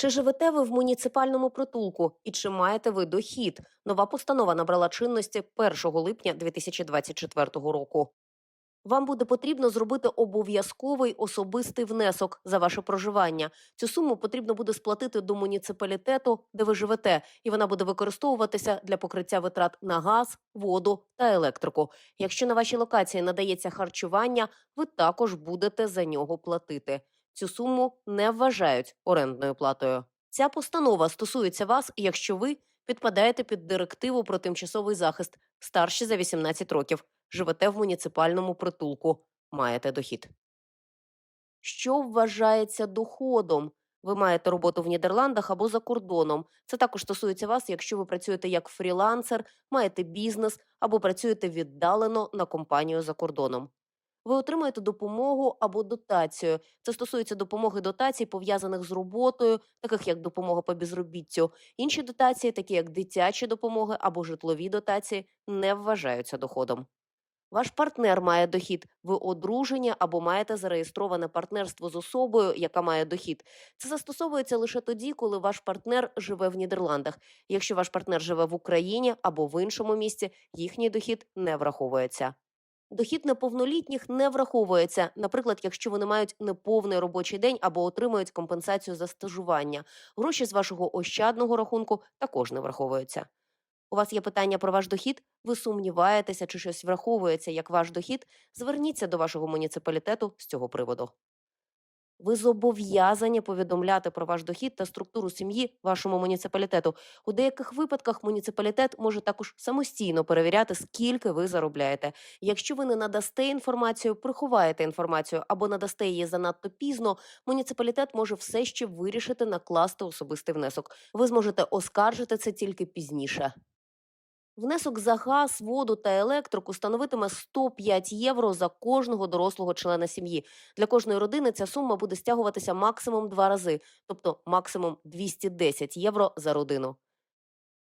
Чи живете ви в муніципальному притулку і чи маєте ви дохід? Нова постанова набрала чинності 1 липня 2024 року. Вам буде потрібно зробити обов'язковий особистий внесок за ваше проживання. Цю суму потрібно буде сплатити до муніципалітету, де ви живете, і вона буде використовуватися для покриття витрат на газ, воду та електрику. Якщо на вашій локації надається харчування, ви також будете за нього платити. Цю суму не вважають орендною платою. Ця постанова стосується вас, якщо ви підпадаєте під директиву про тимчасовий захист старші за 18 років, живете в муніципальному притулку, маєте дохід. Що вважається доходом? Ви маєте роботу в Нідерландах або за кордоном. Це також стосується вас, якщо ви працюєте як фрілансер, маєте бізнес або працюєте віддалено на компанію за кордоном. Ви отримуєте допомогу або дотацію. Це стосується допомоги дотацій, пов'язаних з роботою, таких як допомога по безробіттю. Інші дотації, такі як дитячі допомоги або житлові дотації, не вважаються доходом. Ваш партнер має дохід, ви одружені або маєте зареєстроване партнерство з особою, яка має дохід. Це застосовується лише тоді, коли ваш партнер живе в Нідерландах. Якщо ваш партнер живе в Україні або в іншому місті, їхній дохід не враховується. Дохід неповнолітніх не враховується, наприклад, якщо вони мають неповний робочий день або отримують компенсацію за стажування. Гроші з вашого ощадного рахунку також не враховуються. У вас є питання про ваш дохід? Ви сумніваєтеся, чи щось враховується як ваш дохід? Зверніться до вашого муніципалітету з цього приводу. Ви зобов'язані повідомляти про ваш дохід та структуру сім'ї вашому муніципалітету. У деяких випадках муніципалітет може також самостійно перевіряти, скільки ви заробляєте. Якщо ви не надасте інформацію, приховаєте інформацію або надасте її занадто пізно, муніципалітет може все ще вирішити накласти особистий внесок. Ви зможете оскаржити це тільки пізніше. Внесок за газ, воду та електрику становитиме 105 євро за кожного дорослого члена сім'ї. Для кожної родини ця сума буде стягуватися максимум два рази, тобто максимум 210 євро за родину.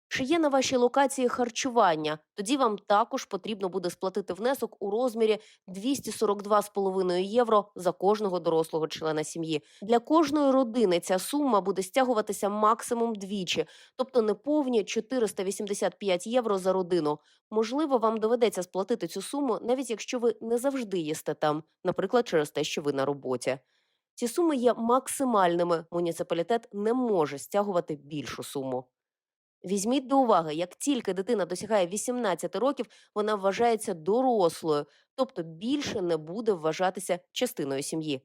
Чи є на вашій локації харчування? Тоді вам також потрібно буде сплатити внесок у розмірі 242,5 євро за кожного дорослого члена сім'ї. Для кожної родини ця сума буде стягуватися максимум двічі, тобто неповні 485 євро за родину. Можливо, вам доведеться сплатити цю суму, навіть якщо ви не завжди їсте там, наприклад, через те, що ви на роботі. Ці суми є максимальними. Муніципалітет не може стягувати більшу суму. Візьміть до уваги, як тільки дитина досягає 18 років, вона вважається дорослою, тобто більше не буде вважатися частиною сім'ї.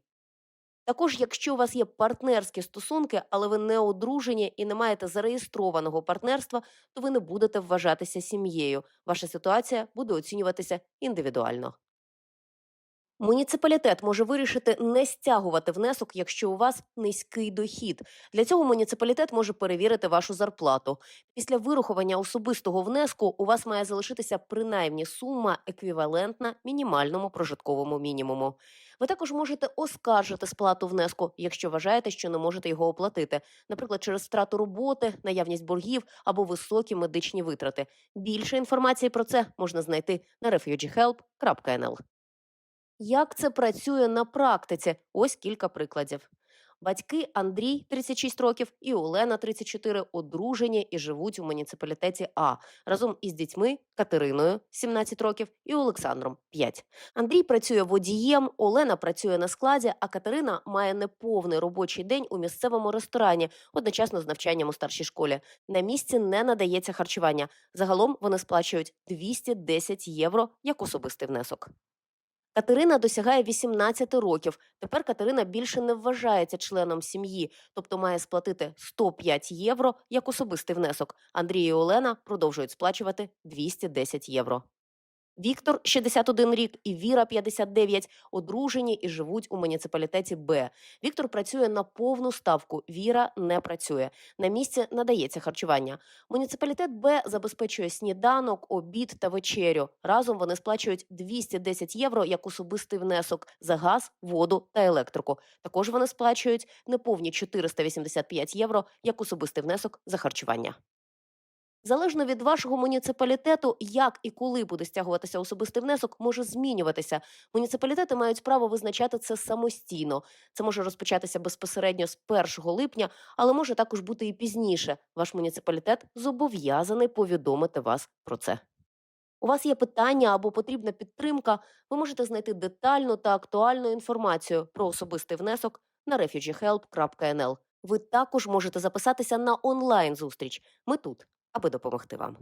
Також, якщо у вас є партнерські стосунки, але ви не одружені і не маєте зареєстрованого партнерства, то ви не будете вважатися сім'єю. Ваша ситуація буде оцінюватися індивідуально. Муніципалітет може вирішити не стягувати внесок, якщо у вас низький дохід. Для цього муніципалітет може перевірити вашу зарплату. Після вирахування особистого внеску у вас має залишитися принаймні сума еквівалентна мінімальному прожитковому мінімуму. Ви також можете оскаржити сплату внеску, якщо вважаєте, що не можете його оплатити, наприклад, через втрату роботи, наявність боргів або високі медичні витрати. Більше інформації про це можна знайти на refugeehelp.nl. Як це працює на практиці? Ось кілька прикладів. Батьки Андрій 36 років і Олена 34 одружені і живуть у муніципалітеті А разом із дітьми Катериною 17 років і Олександром 5. Андрій працює водієм, Олена працює на складі, а Катерина має неповний робочий день у місцевому ресторані, одночасно з навчанням у старшій школі. На місці не надається харчування. Загалом вони сплачують 210 євро як особистий внесок. Катерина досягає 18 років. Тепер Катерина більше не вважається членом сім'ї, тобто має сплатити 105 євро як особистий внесок. Андрій і Олена продовжують сплачувати 210 євро. Віктор 61 рік і Віра 59 одружені і живуть у муніципалітеті Б. Віктор працює на повну ставку. Віра не працює. На місці надається харчування. Муніципалітет Б забезпечує сніданок, обід та вечерю. Разом вони сплачують 210 євро як особистий внесок за газ, воду та електрику. Також вони сплачують неповні 485 євро як особистий внесок за харчування. Залежно від вашого муніципалітету, як і коли буде стягуватися особистий внесок, може змінюватися. Муніципалітети мають право визначати це самостійно. Це може розпочатися безпосередньо з 1 липня, але може також бути і пізніше. Ваш муніципалітет зобов'язаний повідомити вас про це. У вас є питання або потрібна підтримка, ви можете знайти детальну та актуальну інформацію про особистий внесок на refugeehelp.nl. Ви також можете записатися на онлайн-зустріч. Ми тут, аби допомогти вам.